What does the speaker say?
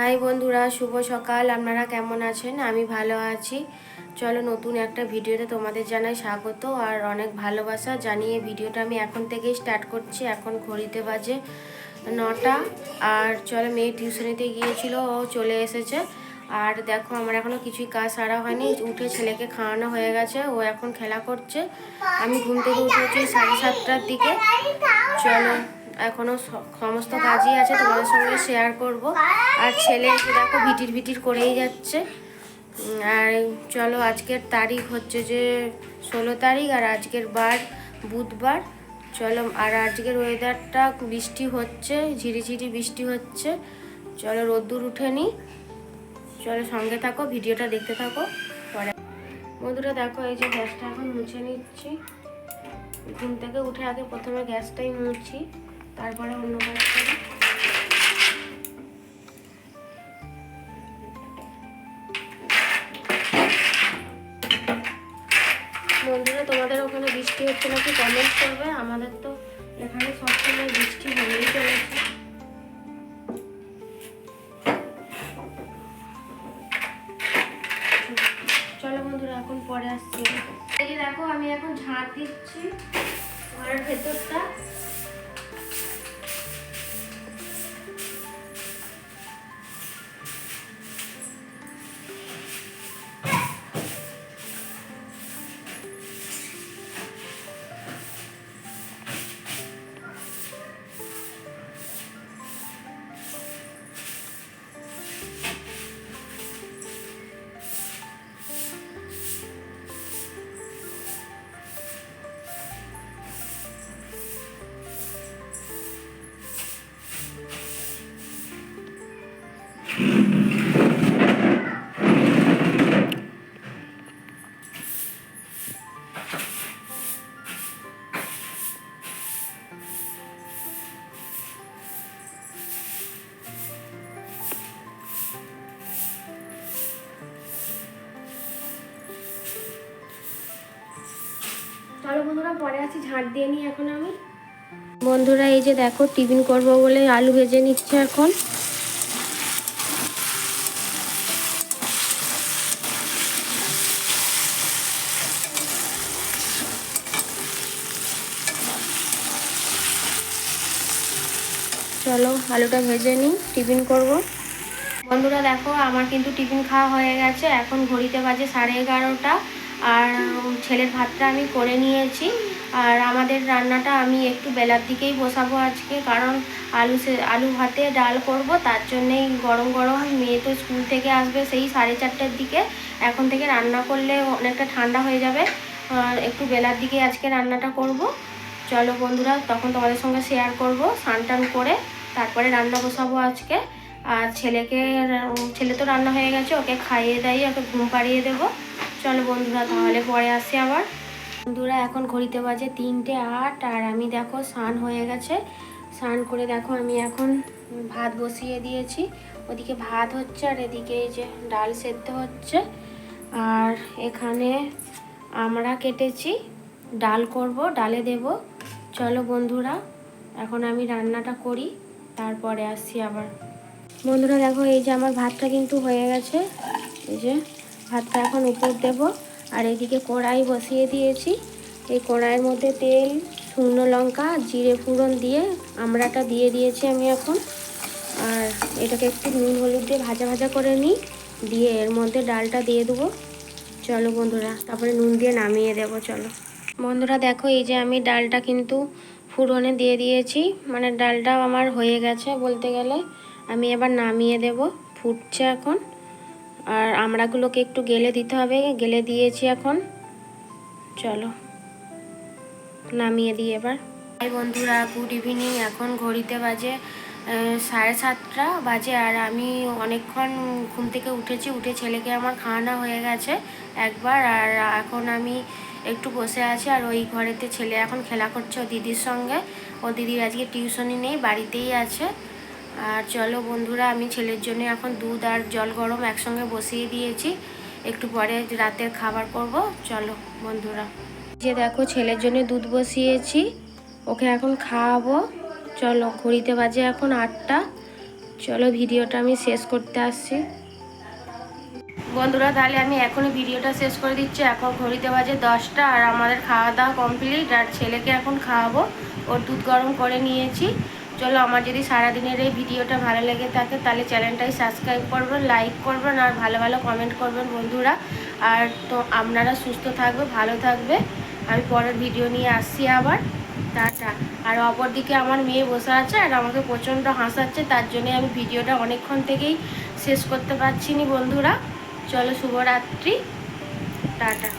High বন্ধুরা, শুভ সকাল। আপনারা কেমন আছেন? আমি ভালো আছি। চলো নতুন একটা ভিডিওতে তোমাদের জানাই স্বাগত আর অনেক ভালোবাসা। জানিয়ে ভিডিওটা আমি এখন থেকেই স্টার্ট করছি। এখন ঘড়িতে বাজে নটা। আর চলো মেয়ে টিউশনিতে গিয়েছিল, ও চলে এসেছে। আর দেখো, আমার এখনও কিছুই কাজ সারা হয়নি। উঠে ছেলেকে খাওয়ানো হয়ে গেছে। ও এখন খেলা করছে। আমি ঘুম থেকে উঠেছি সাড়ে সাতটার দিকে চলো এখনও সমস্ত কাজই আছে, তোমাদের সঙ্গে শেয়ার করব। আর ছেলে এসে দেখো ভিটির ভিটির করেই যাচ্ছে। আর চলো আজকের তারিখ হচ্ছে যে ষোলো তারিখ, আর আজকের বার বুধবার। চলো, আর আজকের ওয়েদারটা বৃষ্টি হচ্ছে, ঝিরিঝিরি বৃষ্টি হচ্ছে। চলো, রোদ্দুর উঠেনি চলো, সঙ্গে থাকো, ভিডিওটা দেখতে থাকো। পরে বন্ধুরা, দেখো, এই যে গ্যাসটা এখন মুছে নিচ্ছি। ঘুম থেকে উঠে আগে প্রথমে গ্যাসটাই মুছছি তারপরে অন্য কাজ করি। বন্ধুরা, তোমাদের ওখানে বৃষ্টি হচ্ছে নাকি? কমেন্ট করবে। আমাদের তো এখানে সবসময় বৃষ্টি হয়েই চলেছে। চলো বন্ধুরা, এখন পরে আসছি। দেখো, আমি এখন ঝাঁট দিচ্ছি ঘরের ভেতরটা। চলো বন্ধুরা, পরে আছি ঝাঁট দিয়ে নিই এখন আমি। বন্ধুরা, এই যে দেখো, টিফিন করব বলে আলু ভেজে নিচ্ছে এখন। চলো, আলুটা ভেজে নিই, টিফিন করব। বন্ধুরা, দেখো, আমার কিন্তু টিফিন খাওয়া হয়ে গেছে। এখন ঘড়িতে বাজে সাড়ে এগারোটা। আর ছেলের ভাতটা আমি করে নিয়েছি। আর আমাদের রান্নাটা আমি একটু বেলার দিকেই বসাবো আজকে, কারণ আলু সে- আলু ভাতে ডাল করব, তার জন্যেই গরম গরম মেয়ে তো স্কুল থেকে আসবে সেই সাড়ে চারটের দিকে। এখন থেকে রান্না করলে অনেকটা ঠান্ডা হয়ে যাবে। একটু বেলার দিকে আজকে রান্নাটা করব। চলো বন্ধুরা, তখন তোমাদের সঙ্গে শেয়ার করব, স্নান টান করে তারপরে রান্না বসাবো আজকে। আর ছেলেকে, ছেলে তো রান্না হয়ে গেছে, ওকে খাইয়ে দাইয়ে ওকে ঘুম পাড়িয়ে দেবো। চলো বন্ধুরা, তাহলে পরে আসি আবার। বন্ধুরা, এখন ঘড়িতে বাজে তিনটে আট, আর আমি দেখো স্নান হয়ে গেছে। স্নান করে দেখো আমি এখন ভাত বসিয়ে দিয়েছি। ওদিকে ভাত হচ্ছে আর এদিকে এই যে ডাল সেদ্ধ হচ্ছে। আর এখানে আমরা কেটেছি, ডাল করব, ডালে দেব। চলো বন্ধুরা, এখন আমি রান্নাটা করি, তারপরে আসছি আবার। বন্ধুরা, দেখো এই যে আমার ভাতটা কিন্তু হয়ে গেছে। এই যে ভাতটা এখন উপর দেব আর এদিকে কড়াই বসিয়ে দিয়েছি। এই কড়াইয়ের মধ্যে তেল, শুকনো লঙ্কা, জিরে ফোড়ন দিয়ে আমড়াটা দিয়ে দিয়েছি আমি এখন। আর এটাকে একটু নুন হলুদ দিয়ে ভাজা ভাজা করে নিই, দিয়ে এর মধ্যে ডালটা দিয়ে দেবো। চলো বন্ধুরা, তারপরে নুন দিয়ে নামিয়ে দেবো, চলো। বন্ধুরা দেখো, এই যে আমি ডালটা কিন্তু ফুরনে দিয়ে দিয়েছি। মানে ডালটা আমার হয়ে গেছে বলতে গেলে। আমি এবার নামিয়ে দেব, ফুটছে এখন। আর আমড়াগুলোকে একটু গেলে দিতে হবে। গেলে দিয়েছি এখন। চলো, নামিয়ে দিই এবার। হাই বন্ধুরা, গুড ইভিনিং। এখন ঘড়িতে বাজে সাড়ে সাতটা বাজে আর আমি অনেকক্ষণ ঘুম থেকে উঠেছি, উঠে ছেলেকে আমার খাওয়ানো হয়ে গেছে একবার আর এখন আমি একটু বসে আছি আর ওই ঘরেতে ছেলে এখন খেলা করছে ও দিদির সঙ্গে। ও দিদির আজকে টিউশনই নেই, বাড়িতেই আছে। আর চলো বন্ধুরা, আমি ছেলের জন্য এখন দুধ আর জল গরম একসঙ্গে বসিয়ে দিয়েছি। একটু পরে রাতের খাবার করব। চলো বন্ধুরা। যে দেখো, ছেলের জন্য দুধ বসিয়েছি। ওকে এখন খাওয়াবো। চলো, ঘড়িতে বাজে এখন আটটা। চলো, ভিডিওটা আমি শেষ করতে আসছি। বন্ধুরা, তাহলে আমি এখনই ভিডিওটা শেষ করে দিচ্ছি। এখন ঘড়িতে বাজে দশটা আর আমাদের খাওয়া দাওয়া কমপ্লিট। আর ছেলেকে এখন খাওয়াবো। ওর দুধ গরম করে নিয়েছি। চলো, আমার যদি সারাদিনের এই ভিডিওটা ভালো লেগে থাকে, তাহলে চ্যানেলটাই সাবস্ক্রাইব করবেন লাইক করবেন আর ভালো ভালো কমেন্ট করবেন বন্ধুরা। আর তো আপনারা সুস্থ থাকবে, ভালো থাকবে। আমি পরের ভিডিও নিয়ে আসছি আবার। টাটা। আর অপরদিকে আমার মেয়ে বসে আছে আর আমাকে প্রচণ্ড হাসাচ্ছে, তার জন্যে আমি ভিডিওটা অনেকক্ষণ থেকেই শেষ করতে পারছি নি বন্ধুরা। চলো, শুভরাত্রি। টাটা।